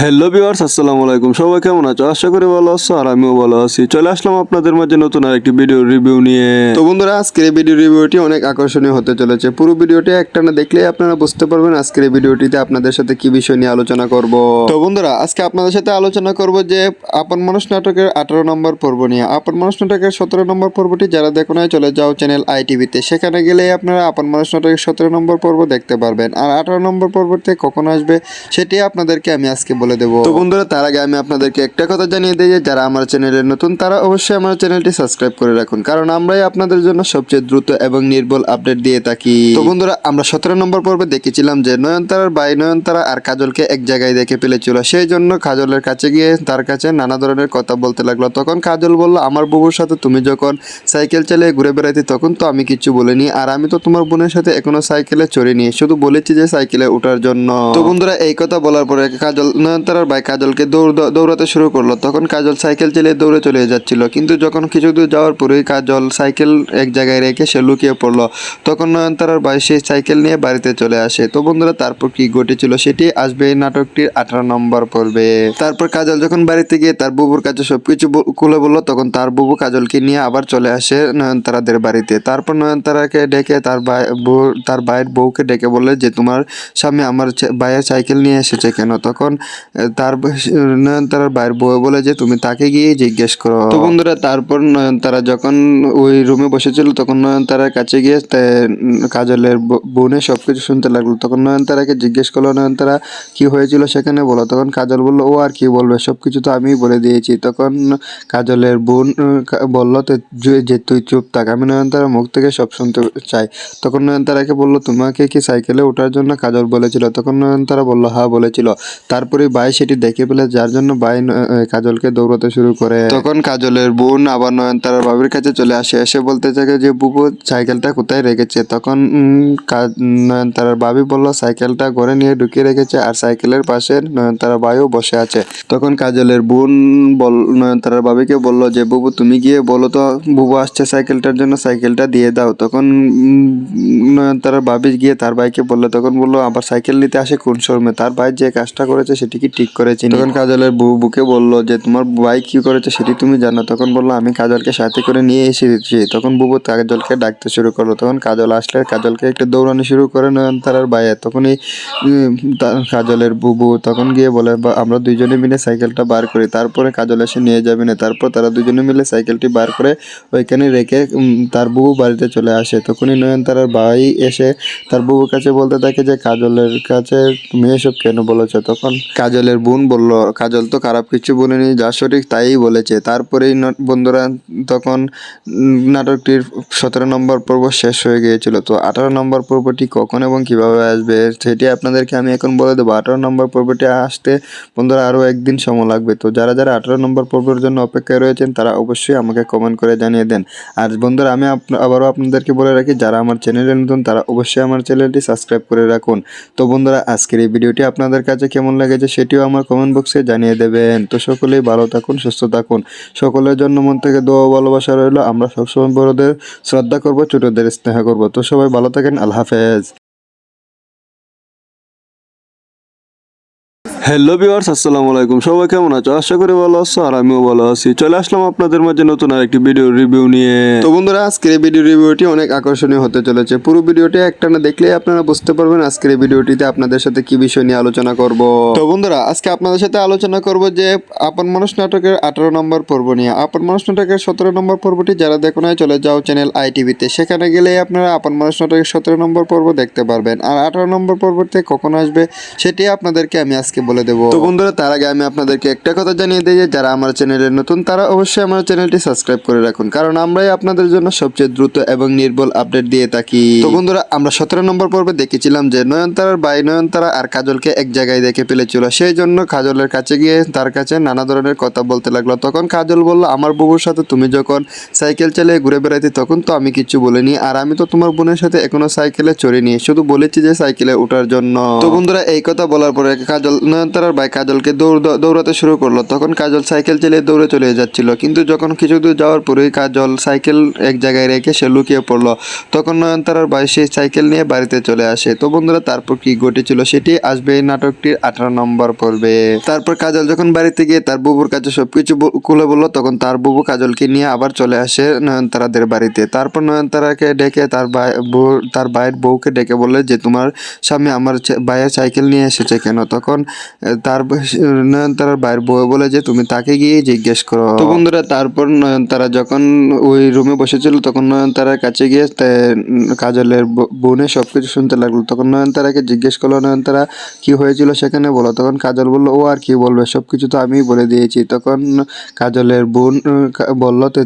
Hello viewers আসসালামু আলাইকুম। সবাই কেমন আছো? আশা করি ভালো আছো আর আমিও ভালো আছি। চলে আসলাম আপনাদের মাঝে নতুন আরেকটি ভিডিও রিভিউ নিয়ে। তো বন্ধুরা, আজকের এই ভিডিও রিভিউটি অনেক আকর্ষণীয় হতে চলেছে। পুরো ভিডিওটি একটানা দেখলেই আপনারা বুঝতে পারবেন আজকের এই ভিডিওটিতে আপনাদের সাথে কি বিষয় নিয়ে আলোচনা করব। তো বন্ধুরা, আজকে আপনাদের সাথে আলোচনা করব যে আপন মানুষ নাটকের আঠারো নম্বর পর্ব নিয়ে। আপন মানুষ নাটকের সতেরো নম্বর পর্বটি যারা দেখো নাই, চলে যাও চ্যানেল আইটিভিতে। সেখানে গেলেই আপনারা আপন মানুষ নাটকের সতেরো নম্বর পর্ব দেখতে পারবেন। আর আঠারো নম্বর পর্বতে কখন আসবে, সেটি আপনাদেরকে আমি আজকে বলে দেবো। তো বন্ধুরা তার আগে আমি আপনাদেরকে একটা কথা জানিয়ে দিই যে যারা আমার চ্যানেলে নতুন তারা অবশ্যই আমার চ্যানেলটি সাবস্ক্রাইব করে রাখুন কারণ আমরাই আপনাদের জন্য সবচেয়ে দ্রুত এবং নির্ভুল আপডেট দিয়ে থাকি। তো বন্ধুরা আমরা সতেরো নম্বর পর্বে দেখেছিলাম যে নয়নতারার বাই নয়নতারা আর কাজলকে এক জায়গায় দেখে ফেলেছিল। সেই জন্য কাজলের কাছে গিয়ে তার কাছে নানা ধরনের কথা বলতে লাগল। তখন কাজল বলল আমার বুবুর সাথে তুমি যখন সাইকেল চালিয়ে ঘুরে বেড়াইতে তখন তো আমি কিছু বলিনি আর আমি তো তোমার বোনের সাথে এখনও সাইকেলে চড়িনি শুধু বলেছি যে সাইকেলে ওঠার জন্য। তো বন্ধুরা এই কথা বলার পরে কাজল নয়নতারার ভাই কাজলকে দৌড় দৌড়াতে শুরু করল। তখন কাজল সাইকেল চালিয়ে দৌড়ে চলে যাচ্ছিল। কিন্তু যখন কিছু দূর যাওয়ার পরেই কাজল সাইকেল এক জায়গায় রেখে সে লুকিয়ে পড়ল। তখন নয়নতারার ভাই সেই সাইকেল নিয়ে বাড়িতে চলে আসে। তো বন্ধুরা, তারপর কি ঘটেছিল সেটি আসবে এই নাটকটির আঠারো নম্বর পর্বে। তারপর কাজল যখন বাড়িতে গিয়ে তার বুবুর কাছে সবকিছু খুলে বলল, তখন তার বুবু কাজলকে নিয়ে আবার চলে আসে নয়নতারাদের বাড়িতে। তারপর নয়নতারাকে ডেকে তার ভাই বউ- তার ভাইয়ের বউকে ডেকে বলে যে, তোমার স্বামী আমার ভাইয়ের সাইকেল নিয়ে এসেছে কেন? তখন তার নয়নতারার ভাইয়ের বউ বলে যে, তুমি তাকে গিয়ে জিজ্ঞেস করো। তো বন্ধুরা, তারপর নয়নতারা যখন ওই রুমে বসেছিল, তখন নয়নতারার কাছে গিয়ে কাজলের বোনে সবকিছু শুনতে লাগল। তখন নয়নতারাকে জিজ্ঞেস করল নয়নতারা কি হয়েছিল সেখানে? বলো। তখন কাজল বলল, ও আর কি বলবে সব কিছু তো আমিই বলে দিয়েছি। তখন কাজলের বোন বলল, তো যে- তুই চুপ থাক, আমি নয়নতারার মুখ থেকে সব শুনতে চাই। তখন নয়নতারাকে বলল, তোমাকে কি সাইকেলে ওঠার জন্য? কাজল বলেছিল। তখন নয়নতারা বলল হ্যাঁ বলেছিল। তারপরে ভাই সেটি দেখে ফেলে, যার জন্য ন- কাজলকে দৌড়াতে শুরু করে। তখন কাজলের বোন আবার নয়নতারার বাবির কাছে চলে আসে। এসে বলতে থাকে যে, বুবু, সাইকেলটা কোথায় রেখেছে? তখন নয়নতারার বাবি বলল, সাইকেলটা ঘরে নিয়ে ঢুকিয়ে রেখেছে আর সাইকেলের পাশে নয়নতারার ভাইও বসে আছে। তখন কাজলের বোন বল, নয়নতারার বাবিকে বলল যে, বুবু, তুমি গিয়ে বলো তো, বুবু আসছে সাইকেলটার জন্য, সাইকেলটা দিয়ে দাও। তখন নয়নতারার বাবি গিয়ে তার ভাইকে বলল, তখন বলল আবার সাইকেল নিতে আসে কোন শর্মে? তার ভাই যে কাজটা করেছে সেটি কি ঠিক করেছি তখন কাজলের বউ বুকে বলল, যে তোমার ভাই কি করেছে সেটি তুমি জানো। তখন বলল, আমি কাজলকে সাথে করে নিয়ে এসেছি। তখন বুবু কাজলকে ডাকতে শুরু করল। তখন কাজল আসলে কাজলকে একটু দৌড়ানো শুরু করে নয়নতারার ভাইয়ের তখনই কাজলের বুবু তখন গিয়ে বলে, "বা- আমরা দুইজনে মিলে সাইকেলটা বার করি। তারপরে কাজল এসে নিয়ে যাবে না। তারপর তারা দুজনে মিলে সাইকেলটি বার করে ওইখানে রেখে তার বুবু বাড়িতে চলে আসে। তখনই নয়নতারার ভাই এসে তার বুবুর কাছে বলতে থাকে যে, কাজলের কাছে তুমি এসব কেন বলেছ? তখন কাজলের বোন বলল, কাজল তো খারাপ কিছু বলেনি, যা সঠিক তাই বলেছে। তারপরেই বন্ধুরা তখন নাটকটির সতেরো নম্বর পর্ব শেষ হয়ে গিয়েছিল। তো আঠারো নম্বর পর্বটি কখন এবং কীভাবে আসবে, সেটি আপনাদেরকে আমি এখন বলে দেবো। আঠারো নম্বর পর্বটি আসতে বন্ধুরা আরও একদিন সময় লাগবে। তো যারা যারা আঠারো নম্বর পর্বের জন্য অপেক্ষায় রয়েছেন, তারা অবশ্যই আমাকে কমেন্ট করে জানিয়ে দেন। আর বন্ধুরা, আমি আবারও আপনাদেরকে বলে রাখি, যারা আমার চ্যানেলে নতুন, তারা অবশ্যই আমার চ্যানেলটি সাবস্ক্রাইব করে রাখুন। তো বন্ধুরা, আজকের এই ভিডিওটি আপনাদের কাছে কেমন লেগেছে সেটিও আমার কমেন্ট বক্সে জানিয়ে দেবেন। তো সকলেই ভালো থাকুন, সুস্থ থাকুন। সকলের জন্য মন থেকে দোয়া ভালোবাসা রইল। আমরা সবসময় বড়দের শ্রদ্ধা করব, ছোটদের স্নেহ করব। তো সবাই ভালো থাকেন, আল্লাহ হাফেজ। হ্যালো ভিউয়ার্স আসসালামু আলাইকুম। সবাই কেমন আছো? আশা করি ভালো আছো আর আমিও ভালো আছি। চলে আসলাম আপনাদের মাঝে নতুন আরেকটি ভিডিও রিভিউ নিয়ে। তো বন্ধুরা, আজকের এই ভিডিও রিভিউটি অনেক আকর্ষণীয় হতে চলেছে। পুরো ভিডিওটি একটানা দেখলেই আপনারা বুঝতে পারবেন আজকের এই ভিডিওটিতে আপনাদের সাথে কি বিষয় নিয়ে আলোচনা করব। তো বন্ধুরা, আজকে আপনাদের সাথে আলোচনা করব যে আপন মানুষ নাটকের আঠারো নম্বর পর্ব নিয়ে। আপন মানুষ নাটকের সতেরো নম্বর পর্বটি যারা দেখো নাই, চলে যাও চ্যানেল আইটিভিতে। সেখানে গেলেই আপনারা আপন মানুষ নাটকের সতেরো নম্বর পর্ব দেখতে পারবেন। আর আঠারো নম্বর পর্বতে কখন আসবে, সেটি আপনাদেরকে আমি আজকে বলে দেবো। তো বন্ধুরা তার আগে আমি আপনাদেরকে একটা কথা জানিয়ে দিই যে যারা আমার চ্যানেলে নতুন তারা অবশ্যই আমার চ্যানেলটি সাবস্ক্রাইব করে রাখুন কারণ আমরাই আপনাদের জন্য সবচেয়ে দ্রুত এবং নির্বল আপডেট দিয়ে থাকি। তো বন্ধুরা আমরা সতেরো নম্বর পর্বে দেখেছিলাম যে নয়নতারার ভাই নয়নতারা আর কাজলকে এক জায়গায় দেখে ফেলেছিল। সেই জন্য কাজলের কাছে গিয়ে তার কাছে নানা ধরনের কথা বলতে লাগল। তখন কাজল বলল আমার বুবুর সাথে তুমি যখন সাইকেল চালিয়ে ঘুরে বেড়াইতে তখন তো আমি কিছু বলিনি আর আমি তো তোমার বোনের সাথে এখনও সাইকেলে চড়িনি। শুধু বলেছি যে সাইকেলে ওঠার জন্য। তো বন্ধুরা এই কথা বলার পরে কাজল নয়নতারার ভাই কাজলকে দৌড় দৌড়াতে শুরু করল। তখন কাজল সাইকেল চালিয়ে দৌড়ে চলে যাচ্ছিল। কিন্তু যখন কিছু দূর যাওয়ার পরেই কাজল সাইকেল এক জায়গায় রেখে সে লুকিয়ে পড়ল। তখন নয়নতারার ভাই সেই সাইকেল নিয়ে বাড়িতে চলে আসে। তো বন্ধুরা, তারপর কি ঘটেছিল সেটি আসবে এই নাটকটির আঠারো নম্বর পর্বে। তারপর কাজল যখন বাড়িতে গিয়ে তার বুবুর কাছে সবকিছু খুলে বলল, তখন তার বুবু কাজলকে নিয়ে আবার চলে আসে নয়নতারাদের বাড়িতে। তারপর নয়নতারাকে ডেকে তার ভাই তার ভাইয়ের বউকে ডেকে বললে যে, তোমার স্বামী আমার ভাইয়ের সাইকেল নিয়ে এসেছে কেন? তখন তার নয়নতারার ভাইয়ের বউ বলে যে, তুমি তাকে গিয়ে জিজ্ঞেস করো। তো বন্ধুরা, তারপর নয়নতারা যখন ওই রুমে বসেছিল, তখন নয়নতারার কাছে গিয়ে কাজলের বোনে সব কিছু শুনতে লাগল। তখন নয়নতারাকে জিজ্ঞেস করল নয়নতারা কি হয়েছিল সেখানে? বলো। তখন কাজল বলল, ও আর কি বলবে সব কিছু তো আমিই বলে দিয়েছি। তখন কাজলের বোন বলল, তো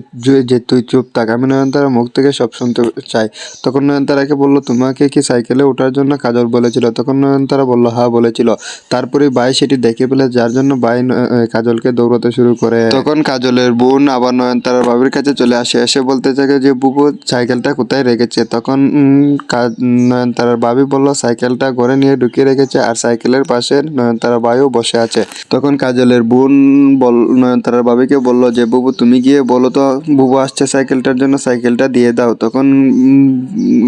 যে তুই চুপ থাক, আমি নয়নতারার মুখ থেকে সব শুনতে চাই। তখন নয়নতারাকে বলল, তোমাকে কি সাইকেলে ওঠার জন্য? কাজল বলেছিল। তখন নয়নতারা বলল হ্যাঁ বলেছিল। তারপরে ভাই সেটি দেখে পেলে যার জন্য ভাই কাজলকে দৌড়াতে শুরু করে। তখন কাজলের বোন আবার নয়নতারার বাবির কাছে চলে আসে। এসে বলতে থাকে যে, বুবু, সাইকেলটা কোথায় রেখেছে? তখন নয়নতারার বাবি বলল, সাইকেলটা ঘরে নিয়ে ঢুকিয়ে রেখেছে আর সাইকেলের পাশে নয়নতারা ভাইও বসে আছে। তখন কাজলের বোন বল, নয়নতারার বাবিকে বলল যে, বুবু, তুমি গিয়ে বলো তো, বুবু আসছে সাইকেলটার জন্য, সাইকেলটা দিয়ে দাও। তখন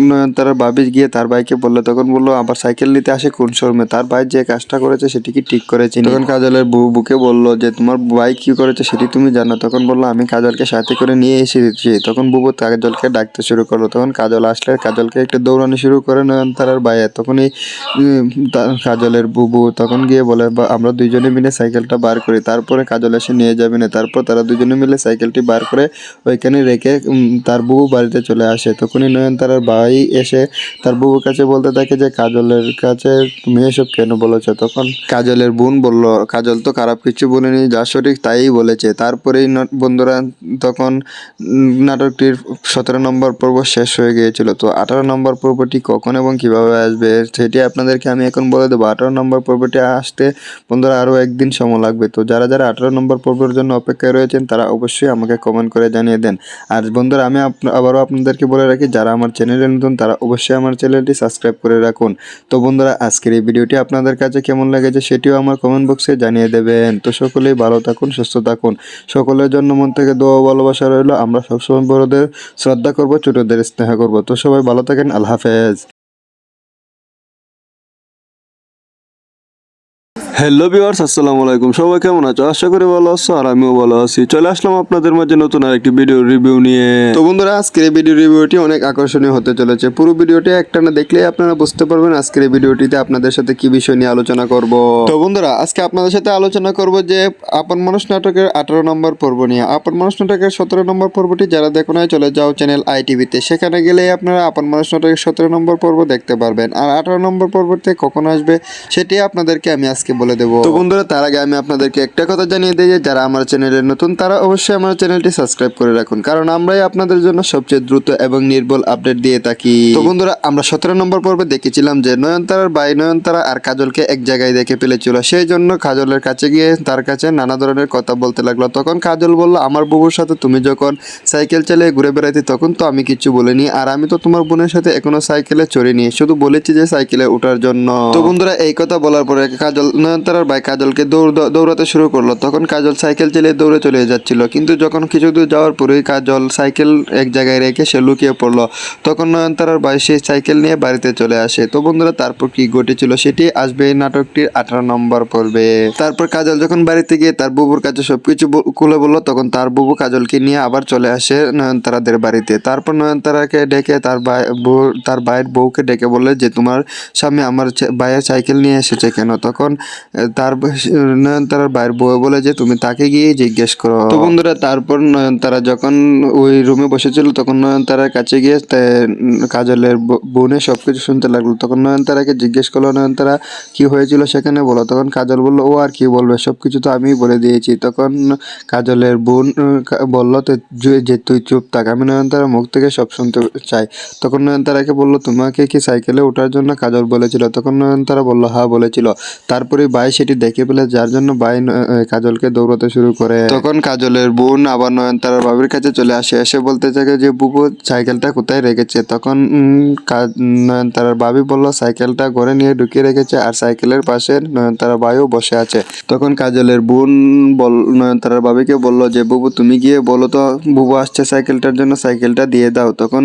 নয়নতারার বাবি গিয়ে তার ভাইকে বলল, তখন বলল, আবার সাইকেল নিতে আসে কোন শোরুমে? তার ভাই যে কাজটা করেছে সেটি কি ঠিক করেছি তখন কাজলের বউ বুকে বলল, যে তোমার ভাই কি করেছে সেটি তুমি জানো। তখন বলল, আমি কাজলকে সাথে করে নিয়ে এসেছি। তখন বুবু কাজলকে ডাকতে শুরু করল। তখন কাজল আসলে কাজলকে একটু দৌড়ানো শুরু করে নয়নতারার ভাইয়ে তখনই কাজলের বুবু তখন গিয়ে বলে, "বা- আমরা দুইজনে মিলে সাইকেলটা বার করি। তারপরে কাজল এসে নিয়ে যাবে না। তারপর তারা দুজনে মিলে সাইকেলটি বার করে ওইখানে রেখে তার বুবু বাড়িতে চলে আসে। তখনই নয়নতারার ভাই এসে তার বুবুর কাছে বলতে থাকে যে, কাজলের কাছে তুমি এসব কেন বলেছ? তখন কাজলের বোন বলল, কাজল তো খারাপ কিছু বলেনি, যা সঠিক তাই বলেছে। তারপরেই বন্ধুরা তখন নাটকটির সতেরো নম্বর পর্ব শেষ হয়ে গিয়েছিল। তো আঠারো নম্বর পর্বটি কখন এবং কীভাবে আসবে, সেটি আপনাদেরকে আমি এখন বলে দেবো। আঠারো নম্বর পর্বটি আসতে বন্ধুরা আরও একদিন সময় লাগবে। তো যারা যারা আঠারো নম্বর পর্বের জন্য অপেক্ষায় রয়েছেন, তারা অবশ্যই আমাকে কমেন্ট করে জানিয়ে দেন। আর বন্ধুরা, আমি আবারও আপনাদেরকে বলে রাখি, যারা আমার চ্যানেলে নতুন, তারা অবশ্যই আমার চ্যানেলটি সাবস্ক্রাইব করে রাখুন। তো বন্ধুরা, আজকের এই ভিডিওটি আপনাদের কাছে কেমন লেগেছে সেটিও আমার কমেন্ট বক্সে জানিয়ে দেবেন। তো সকলেই ভালো থাকুন, সুস্থ থাকুন। সকলের জন্য মন থেকে দোয়া ভালোবাসা রইল। আমরা সবসময় বড়দের শ্রদ্ধা করব, ছোটদের স্নেহ করব। তো সবাই ভালো থাকেন, আল্লাহ হাফেজ। হ্যালো ভিউয়ার্স আসসালামু আলাইকুম। সবাই কেমন আছো? আশা করি ভালো আছো আর আমিও ভালো আছি। চলে আসলাম আপনাদের মাঝে নতুন আরেকটি ভিডিও রিভিউ নিয়ে। তো বন্ধুরা, আজকের এই ভিডিও রিভিউটি অনেক আকর্ষণীয় হতে চলেছে। পুরো ভিডিওটি একটানা দেখলে আপনারা বুঝতে পারবেন আজকের এই ভিডিওটিতে আপনাদের সাথে কি বিষয় নিয়ে আলোচনা করব। তো বন্ধুরা, আজকে আপনাদের সাথে আলোচনা করব যে আপন মানুষ নাটকের আঠারো নম্বর পর্ব নিয়ে। আপন মানুষ নাটকের সতেরো নম্বর পর্বটি যারা দেখো নাই, চলে যাও চ্যানেল আইটিভিতে সেখানে গেলে আপনারা আপন মানুষ নাটকের সতেরো নম্বর পর্ব দেখতে পারবেন। আর আঠারো নম্বর পর্বতে কখন আসবে, সেটি আপনাদেরকে আমি আজকে বলে দেবো। তো বন্ধুরা তার আগে আমি আপনাদেরকে একটা কথা জানিয়ে দিই যে যারা আমার চ্যানেলে নতুন তারা অবশ্যই আমার চ্যানেলটি সাবস্ক্রাইব করে রাখুন কারণ আমরাই আপনাদের জন্য সবচেয়ে দ্রুত এবং নির্ভুল আপডেট দিয়ে থাকি। তো বন্ধুরা আমরা সতেরো নম্বর পর্বে দেখেছিলাম যে নয়নতারার ভাই নয়নতারা আর কাজলকে এক জায়গায় দেখে ফেলেছিল। সেই জন্য কাজলের কাছে গিয়ে তার কাছে নানা ধরনের কথা বলতে লাগল। তখন কাজল বলল আমার বুবুর সাথে তুমি যখন সাইকেল চালিয়ে ঘুরে বেড়াইতে তখন তো আমি কিছু বলিনি আর আমি তো তোমার বোনের সাথে এখনও সাইকেলে চড়িনি শুধু বলেছি যে সাইকেলে ওঠার জন্য। তো বন্ধুরা এই কথা বলার পরে কাজল নয়নতারার ভাই কাজলকে দৌড় দৌড়াতে শুরু করল। তখন কাজল সাইকেল চালিয়ে দৌড়ে চলে যাচ্ছিল। কিন্তু যখন কিছু দূর যাওয়ার পরেই কাজল সাইকেল এক জায়গায় রেখে সে লুকিয়ে পড়ল। তখন নয়নতারার ভাই সেই সাইকেল নিয়ে বাড়িতে চলে আসে। তো বন্ধুরা, তারপর কি ঘটেছিল সেটি আসবে এই নাটকটির আঠারো নম্বর পর্বে। তারপর কাজল যখন বাড়িতে গিয়ে তার বুবুর কাছে সবকিছু খুলে বলল, তখন তার বুবু কাজলকে নিয়ে আবার চলে আসে নয়নতারাদের বাড়িতে। তারপর নয়নতারাকে ডেকে তার ভাই বউ- তার ভাইয়ের বউকে ডেকে বলে যে, তোমার স্বামী আমার ভাইয়ের সাইকেল নিয়ে এসেছে কেন? তখন তার ব- নয়নতারার ভাইয়ের বউ বলে যে, তুমি তাকে গিয়ে জিজ্ঞেস করো। তো বন্ধুরা, তারপর নয়নতারা যখন ওই রুমে বসেছিল, তখন নয়নতারার কাছে গিয়ে কাজলের বোনে সব কিছু শুনতে লাগল। তখন নয়নতারাকে জিজ্ঞেস করল, নয়নতারা, কি হয়েছিল সেখানে? বলো। তখন কাজল বলল, ও আর কি বলবে? সব কিছু তো আমিই বলে দিয়েছি। তখন কাজলের বোন বলল, তো যে- তুই চুপ থাক, আমি নয়নতারার মুখ থেকে সব শুনতে চাই। তখন নয়নতারাকে বলল, তোমাকে কি সাইকেলে ওঠার জন্য? কাজল বলেছিল। তখন নয়নতারা বলল হ্যাঁ বলেছিল। তারপরে ভাই সেটি দেখে ফেলে, যার জন্য ন- কাজলকে দৌড়াতে শুরু করে। তখন কাজলের বোন আবার নয়নতারার বাবির কাছে চলে আসে। এসে বলতে থাকে যে, বুবু, সাইকেলটা কোথায় রেখেছে? তখন নয়নতারার বাবি বলল, সাইকেলটা ঘরে নিয়ে ঢুকিয়ে রেখেছে আর সাইকেলের পাশে নয়নতারার ভাইও বসে আছে। তখন কাজলের বোন বল নয়নতারার বাবিকে বলল যে, বুবু, তুমি গিয়ে বলো তো, বুবু আসছে সাইকেলটার জন্য, সাইকেলটা দিয়ে দাও। তখন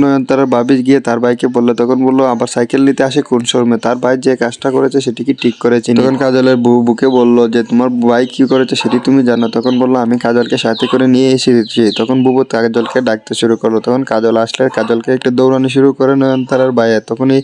নয়নতারার বাবি গিয়ে তার ভাইকে বলল তখন বলল, আবার সাইকেল নিতে আসে কোন শোরুমে? তার ভাই যে কাজটা করেছে সেটি কি ঠিক করেছে তখন কাজলের বউ বুকে বলল, যে তোমার ভাই কি করেছে সেটি তুমি জানো। তখন বলল, আমি কাজলকে সাথে করে নিয়ে এসে এসেছি। তখন বুবু কাজলকে ডাকতে শুরু করল। তখন কাজল আসলে কাজলকে একটু দৌড়ানো শুরু করে নয়নতারার ভাইয়ের তখনই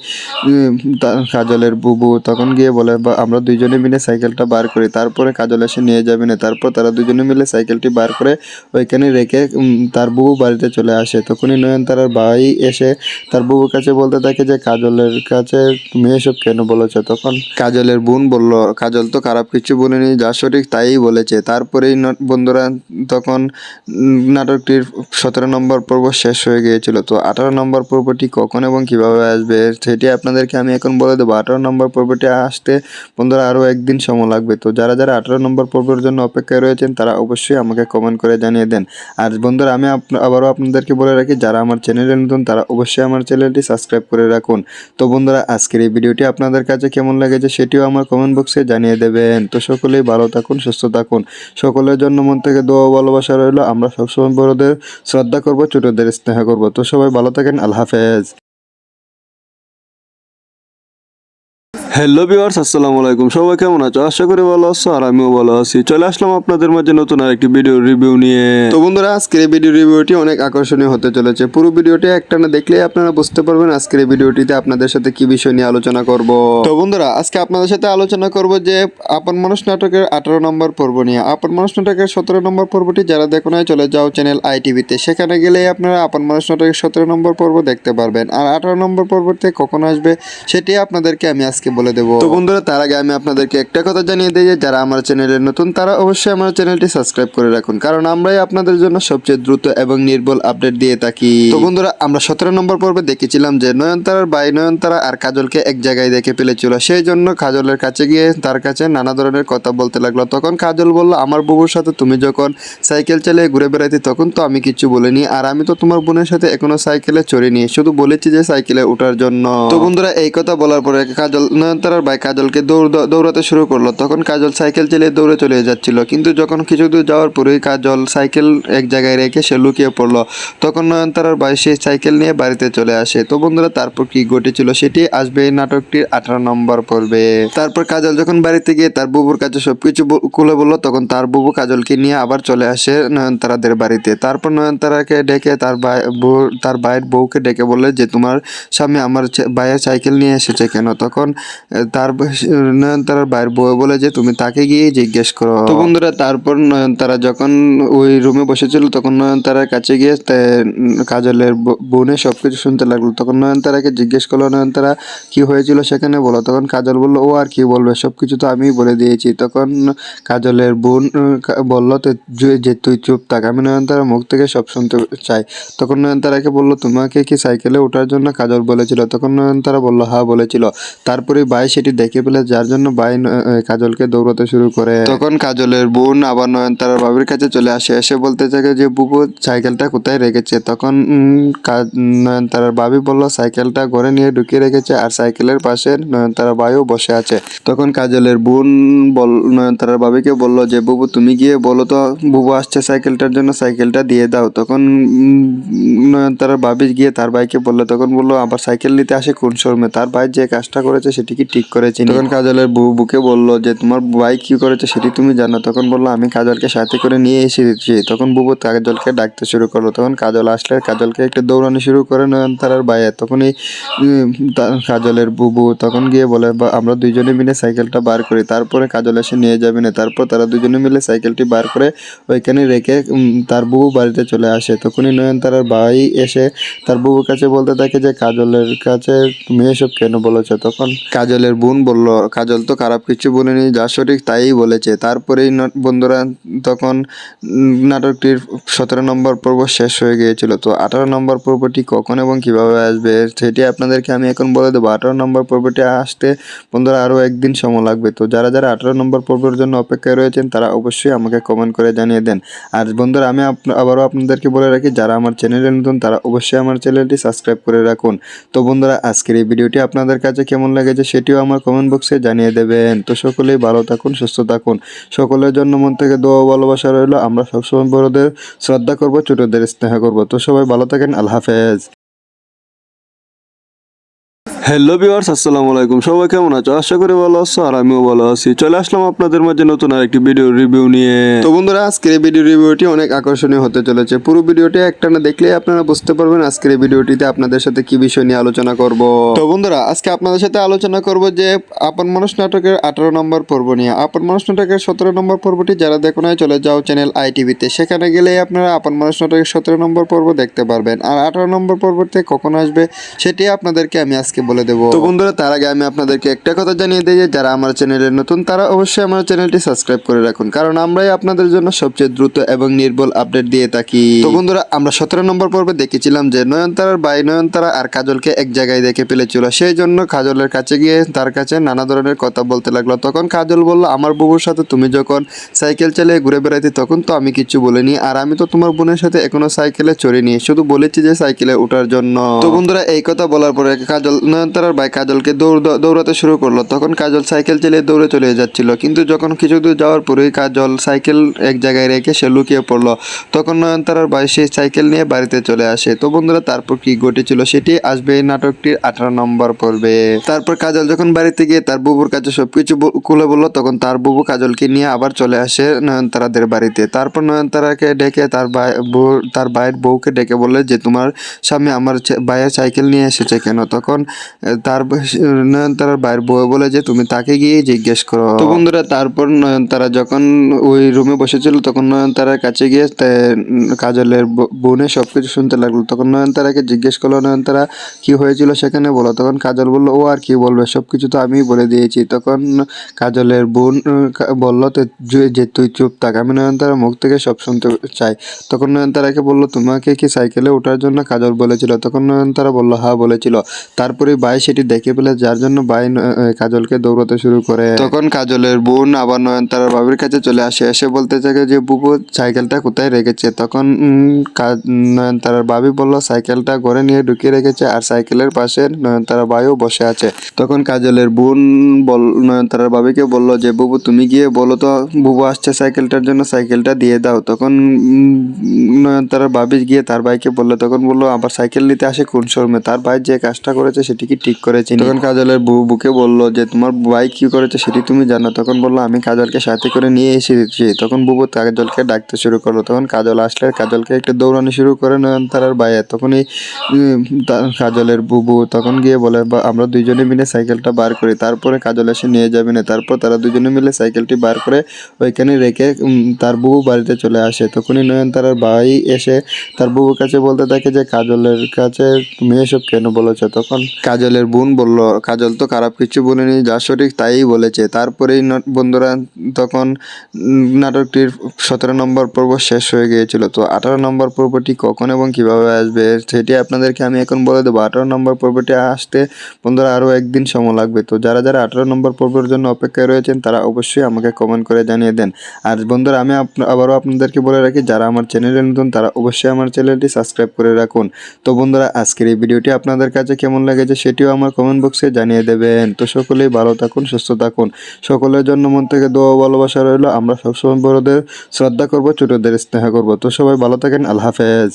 কাজলের বুবু তখন গিয়ে বলে, "বা- আমরা দুইজনে মিলে সাইকেলটা বার করি। তারপরে কাজল এসে নিয়ে যাবে না। তারপর তারা দুজনে মিলে সাইকেলটি বার করে ওইখানে রেখে তার বুবু বাড়িতে চলে আসে। তখনই নয়নতারার ভাই এসে তার বুবুর কাছে বলতে থাকে যে, কাজলের কাছে তুমি এসব কেন বলেছ? তখন কাজলের বোন বলল, কাজল তো খারাপ কিছু বলেনি, যা সঠিক তাই বলেছে। তারপরেই বন্ধুরা তখন নাটকটির সতেরো নম্বর পর্ব শেষ হয়ে গিয়েছিল। তো আঠারো নম্বর পর্বটি কখন এবং কীভাবে আসবে, সেটি আপনাদেরকে আমি এখন বলে দেবো। আঠারো নম্বর পর্বটি আসতে বন্ধুরা আরও একদিন সময় লাগবে। তো যারা যারা আঠারো নম্বর পর্বের জন্য অপেক্ষায় রয়েছেন, তারা অবশ্যই আমাকে কমেন্ট করে জানিয়ে দেন। আর বন্ধুরা, আমি আবারও আপনাদেরকে বলে রাখি, যারা আমার চ্যানেলে নতুন, তারা অবশ্যই আমার চ্যানেলটি সাবস্ক্রাইব করে রাখুন। তো বন্ধুরা, আজকের এই ভিডিওটি আপনাদের কাছে কেমন লেগেছে সেটিও আমার কমেন্ট বক্সে জানিয়ে দেবেন। তো সকলেই ভালো থাকুন, সুস্থ থাকুন। সকলের জন্য মন থেকে দোয়া ভালোবাসা রইল। আমরা সবসময় বড়দের শ্রদ্ধা করব, ছোটদের স্নেহ করব। তো সবাই ভালো থাকেন, আল্লাহ হাফেজ। হ্যালো ভিউয়ার্স আসসালামু আলাইকুম। সবাই কেমন আছো? আশা করি ভালো আছো আর আমিও ভালো আছি। চলে আসলাম আপনাদের মাঝে নতুন আরেকটি ভিডিও রিভিউ নিয়ে। তো বন্ধুরা, আজকের এই ভিডিও রিভিউটি অনেক আকর্ষণীয় হতে চলেছে। পুরো ভিডিওটি একটানা দেখলে আপনারা বুঝতে পারবেন আজকের এই ভিডিওটিতে আপনাদের সাথে কি বিষয় নিয়ে আলোচনা করব। তো বন্ধুরা, আজকে আপনাদের সাথে আলোচনা করব যে আপন মানুষ নাটকের আঠারো নম্বর পর্ব নিয়ে। আপন মানুষ নাটকের সতেরো নম্বর পর্বটি যারা দেখো নাই, চলে যাও চ্যানেল আইটিভিতে সেখানে গেলে আপনারা আপন মানুষ নাটকের সতেরো নম্বর পর্ব দেখতে পারবেন। আর আঠারো নম্বর পর্বতে কখন আসবে, সেটি আপনাদেরকে আমি আজকে বলে দেবো। তো বন্ধুরা তার আগে আমি আপনাদেরকে একটা কথা জানিয়ে দিই যে যারা আমার চ্যানেলে নতুন তারা অবশ্যই আমার চ্যানেলটি সাবস্ক্রাইব করে রাখুন কারণ আমরাই আপনাদের জন্য সবচেয়ে দ্রুত এবং নির্ভুল আপডেট দিয়ে থাকি। তো বন্ধুরা আমরা সতেরো নম্বর পর্বে দেখেছিলাম যে নয়নতারার বাই নয়নতারা আর কাজলকে এক জায়গায় দেখে ফেলেছিল। সেই জন্য কাজলের কাছে গিয়ে তার কাছে নানা ধরনের কথা বলতে লাগল। তখন কাজল বলল আমার বুবুর সাথে তুমি যখন সাইকেল চালিয়ে ঘুরে বেড়াইতে তখন তো আমি কিছু বলিনি আর আমি তো তোমার বোনের সাথে এখনও সাইকেলে চড়িনি। শুধু বলেছি যে সাইকেলে ওঠার জন্য। তো বন্ধুরা এই কথা বলার পরে কাজল নয়নতারার ভাই কাজলকে দৌড় দৌড়াতে শুরু করল, তখন কাজল সাইকেল চালিয়ে দৌড়ে চলে যাচ্ছিল। কিন্তু যখন কিছু দূর যাওয়ার পরেই কাজল সাইকেল এক জায়গায় রেখে সে লুকিয়ে পড়ল। তখন নয়নতারার ভাই সেই সাইকেল নিয়ে বাড়িতে চলে আসে। তো বন্ধুরা, তারপর কি ঘটেছিল সেটি আসবে এই নাটকটির আঠারো নম্বর পর্বে। তারপর কাজল যখন বাড়িতে গিয়ে তার বুবুর কাছে সবকিছু খুলে বলল, তখন তার বুবু কাজলকে নিয়ে আবার চলে আসে নয়নতারাদের বাড়িতে। তারপর নয়নতারাকে ডেকে তার ভাই তার ভাইয়ের বউকে ডেকে বললে যে, তোমার স্বামী আমার ভাইয়ের সাইকেল নিয়ে এসেছে কেন? তখন তার নয়নতারার ভাইয়ের বউ বলে যে, তুমি তাকে গিয়ে জিজ্ঞেস করো। তো বন্ধুরা, তারপর নয়নতারা যখন ওই রুমে বসেছিল, তখন নয়নতারার কাছে গিয়ে কাজলের বোনে সবকিছু শুনতে লাগল। তখন নয়নতারাকে জিজ্ঞেস করল নয়নতারা কি হয়েছিল সেখানে? বলো। তখন কাজল বলল, ও আর কি বলবে? সব কিছু তো আমিই বলে দিয়েছি। তখন কাজলের বোন বলল, তো যে তুই চুপ থাক, আমি নয়নতারার মুখ থেকে সব শুনতে চাই। তখন নয়নতারাকে বলল, তোমাকে কি সাইকেলে ওঠার জন্য? কাজল বলেছিল। তখন নয়নতারা বলল হ্যাঁ বলেছিল। তারপরে ভাই সেটি দেখে ফেলে, যার জন্য ভাই কাজলকে দৌড়াতে শুরু করে। তখন কাজলের বোন আবার নয়নতারার বাবির কাছে চলে আসে। এসে বলতে থাকে যে, বুবু, সাইকেলটা কোথায় রেখেছে? তখন নয়নতারার বাবি বলল, সাইকেলটা ঘরে নিয়ে ঢুকিয়ে রেখেছে আর সাইকেলের পাশে নয়নতারার ভাইও বসে আছে। তখন কাজলের বোন বল, নয়নতারার বাবিকে বলল যে, বুবু, তুমি গিয়ে বলো তো, বুবু আসছে সাইকেলটার জন্য, সাইকেলটা দিয়ে দাও। তখন নয়নতারার বাবি গিয়ে তার ভাইকে বলল, তখন বলল, আবার সাইকেল নিতে আসে কোন শোরুমে? তার ভাই যে কাজটা করেছে সেটি কি ঠিক করেছি তখন কাজলের বউ বুকে বলল যে, তোমার ভাই কি করেছে সেটি তুমি জানো। তখন বলল, আমি কাজলকে সাথে করে নিয়ে এসেছি। তখন বুবু কাজলকে ডাকতে শুরু করল। তখন কাজল আসলে কাজলকে একটু দৌড়ানো শুরু করে নয়নতারার ভাইয়ের তখনই কাজলের বুবু তখন গিয়ে বলে, "বা- আমরা দুইজনে মিলে সাইকেলটা বার করি। তারপরে কাজল এসে নিয়ে যাবে না। তারপর তারা দুজনে মিলে সাইকেলটি বার করে ওইখানে রেখে তার বুবু বাড়িতে চলে আসে। তখনই নয়নতারার ভাই এসে তার বুবুর কাছে বলতে থাকে যে, কাজলের কাছে তুমি এসব কেন বলেছ? তখন কাজল কাজলের বোন বলল, কাজল তো খারাপ কিছু বলেনি, যা সঠিক তাই বলেছে। তারপরেই বন্ধুরা তখন নাটকটির সতেরো নম্বর পর্ব শেষ হয়ে গিয়েছিল। তো আঠারো নম্বর পর্বটি কখন এবং কীভাবে আসবে, সেটি আপনাদেরকে আমি এখন বলে দেবো। আঠারো নম্বর পর্বটি আসতে বন্ধুরা আরও একদিন সময় লাগবে। তো যারা যারা আঠারো নম্বর পর্বের জন্য অপেক্ষায় রয়েছেন, তারা অবশ্যই আমাকে কমেন্ট করে জানিয়ে দেন। আর বন্ধুরা, আমি আবারও আপনাদেরকে বলে রাখি, যারা আমার চ্যানেলে নতুন, তারা অবশ্যই আমার চ্যানেলটি সাবস্ক্রাইব করে রাখুন। তো বন্ধুরা, আজকের এই ভিডিওটি আপনাদের কাছে কেমন লেগেছে সেটিও আমার কমেন্ট বক্সে জানিয়ে দেবেন। তো সকলেই ভালো থাকুন, সুস্থ থাকুন। সকলের জন্য মন থেকে দোয়া ভালোবাসা রইল। আমরা সবসময় বড়দের শ্রদ্ধা করব, ছোটদের স্নেহ করব। তো সবাই ভালো থাকেন, আল্লাহ হাফেজ। হ্যালো ভিউয়ার্স আসসালামু আলাইকুম। সবাই কেমন আছো? আশা করি ভালো আছো আর আমিও ভালো আছি। চলে আসলাম আপনাদের মাঝে নতুন আরেকটি ভিডিও রিভিউ নিয়ে। তো বন্ধুরা, আজকের এই ভিডিও রিভিউটি অনেক আকর্ষণীয় হতে চলেছে। পুরো ভিডিওটি একটানা দেখলে আপনারা বুঝতে পারবেন আজকের এই ভিডিওটিতে আপনাদের সাথে কি বিষয় নিয়ে আলোচনা করব। তো বন্ধুরা, আজকে আপনাদের সাথে আলোচনা করব যে আপন মানুষ নাটকের আঠারো নম্বর পর্ব নিয়ে। আপন মানুষ নাটকের সতেরো নম্বর পর্বটি যারা দেখো নাই, চলে যাও চ্যানেল আইটিভিতে। সেখানে গেলে আপনারা আপন মানুষ নাটকের সতেরো নম্বর পর্ব দেখতে পারবেন। আর আঠারো নম্বর পর্বতে কখন আসবে, সেটি আপনাদেরকে আমি আজকে বলে দেবো। তো বন্ধুরা তার আগে আমি আপনাদেরকে একটা কথা জানিয়ে দিই যে যারা আমার চ্যানেলে নতুন তারা অবশ্যই আমার চ্যানেলটি সাবস্ক্রাইব করে রাখুন কারণ আমরাই আপনাদের জন্য সবচেয়ে দ্রুত এবং নির্ভুল আপডেট দিয়ে থাকি। তো বন্ধুরা আমরা সতেরো নম্বর পর্বে দেখেছিলাম যে নয়নতারার বাই নয়নতারা আর কাজলকে এক জায়গায় দেখে ফেলেছিল সেই জন্য কাজলের কাছে গিয়ে তার কাছে নানা ধরনের কথা বলতে লাগল। তখন কাজল বলল আমার বুবুর সাথে তুমি যখন সাইকেল চালিয়ে ঘুরে বেড়াইতে তখন তো আমি কিছু বলিনি আর আমি তো তোমার বোনের সাথে এখনও সাইকেলে চড়িনি। শুধু বলেছি যে সাইকেলে ওঠার জন্য। তো বন্ধুরা এই কথা বলার পরে কাজল নয়নতারার ভাই কাজলকে দৌড় দৌড়াতে শুরু করল। তখন কাজল সাইকেল চালিয়ে দৌড়ে চলে যাচ্ছিল। কিন্তু যখন কিছু দূর যাওয়ার পরেই কাজল সাইকেল এক জায়গায় রেখে সে লুকিয়ে পড়ল। তখন নয়নতারার ভাই সেই সাইকেল নিয়ে বাড়িতে চলে আসে। তো বন্ধুরা, তারপর কি ঘটেছিল সেটি আসবে এই নাটকটির আঠারো নম্বর পর্বে। তারপর কাজল যখন বাড়িতে গিয়ে তার বুবুর কাছে সবকিছু খুলে বলল, তখন তার বুবু কাজলকে নিয়ে আবার চলে আসে নয়নতারাদের বাড়িতে। তারপর নয়নতারাকে ডেকে তার ভাই তার ভাইয়ের বউকে ডেকে বলে যে, তোমার স্বামী আমার ভাইয়ের সাইকেল নিয়ে এসেছে কেন? তখন তার নয়নতারার ভাইয়ের বউ বলে যে, তুমি তাকে গিয়ে জিজ্ঞেস করো। তো বন্ধুরা, তারপর নয়নতারা যখন ওই রুমে বসেছিল, তখন নয়নতারার কাছে গিয়ে কাজলের বোনে সবকিছু শুনতে লাগল। তখন নয়নতারাকে জিজ্ঞেস করল নয়নতারা কি হয়েছিল সেখানে? বলো। তখন কাজল বলল, ও আর কি বলবে? সবকিছু তো আমিই বলে দিয়েছি। তখন কাজলের বোন বলল, তো যে- যে তুই চুপ থাক, আমি নয়নতারা মুখ থেকে সব শুনতে চাই। তখন নয়নতারাকে বলল, তোমাকে কি সাইকেলে ওঠার জন্য? কাজল বলেছিল। তখন নয়নতারা বলল হ্যাঁ বলেছিল। তারপরে ভাই সেটি দেখে ফেলে, যার জন্য ভাই কাজলকে দৌড়াতে শুরু করে। তখন কাজলের বোন আবার নয়নতারার বাবির কাছে চলে আসে। এসে বলতে থাকে যে, বুবু, সাইকেলটা কোথায় রেখেছে? তখন নয়নতারার বাবি বলল, সাইকেলটা ঘরে নিয়ে ঢুকিয়ে রেখেছে আর সাইকেলের পাশে নয়নতারার ভাইও বসে আছে। তখন কাজলের বোন বল, নয়নতারার বাবিকে বলল যে, বুবু, তুমি গিয়ে বলো তো, বুবু আসছে সাইকেলটার জন্য, সাইকেলটা দিয়ে দাও। তখন নয়নতারার বাবি গিয়ে তার ভাইকে বলল, তখন বলল, আবার সাইকেল নিতে আসে কোন শোরুমে তার ভাই যে কাজটা করেছে সেটি কি ঠিক করেছে তখন কাজলের বউ বুকে বলল যে, তোমার ভাই কি করেছে সেটি তুমি জানো। তখন বলল, আমি কাজলকে সাথে করে নিয়ে এসেছি। তখন বুবু কাজলকে ডাকতে শুরু করল। তখন কাজল আসলে কাজলকে একটু দৌড়ানো শুরু করে নয়নতারার ভাইয়ের তখনই কাজলের বুবু তখন গিয়ে বলে, "বা- আমরা দুইজনে মিলে সাইকেলটা বার করি। তারপরে কাজল এসে নিয়ে যাবে না। তারপর তারা দুজনে মিলে সাইকেলটি বার করে ওইখানে রেখে তার বুবু বাড়িতে চলে আসে। তখনই নয়নতারার ভাই এসে তার বুবুর কাছে বলতে থাকে যে, কাজলের কাছে তুমি এসব কেন বলেছ? তখন কাজলের বোন বলল, কাজল তো খারাপ কিছু বলেনি, যা সঠিক তাই বলেছে। তারপরেই বন্ধুরা তখন নাটকটির সতেরো নম্বর পর্ব শেষ হয়ে গিয়েছিল। তো আঠারো নম্বর পর্বটি কখন এবং কীভাবে আসবে, সেটি আপনাদেরকে আমি এখন বলে দেবো। আঠারো নম্বর পর্বটি আসতে বন্ধুরা আরও একদিন সময় লাগবে। তো যারা যারা আঠারো নম্বর পর্বের জন্য অপেক্ষায় রয়েছেন, তারা অবশ্যই আমাকে কমেন্ট করে জানিয়ে দেন। আর বন্ধুরা, আমি আবারও আপনাদেরকে বলে রাখি, যারা আমার চ্যানেলে নতুন, তারা অবশ্যই আমার চ্যানেলটি সাবস্ক্রাইব করে রাখুন। তো বন্ধুরা, আজকের এই ভিডিওটি আপনাদের কাছে কেমন লেগেছে সেটিও আমার কমেন্ট বক্সে জানিয়ে দেবেন। তো সকলেই ভালো থাকুন, সুস্থ থাকুন। সকলের জন্য মন থেকে দোয়া ভালোবাসা রইল। আমরা সবসময় বড়দের শ্রদ্ধা করব, ছোটদের স্নেহ করব। তো সবাই ভালো থাকেন, আল্লাহ হাফেজ।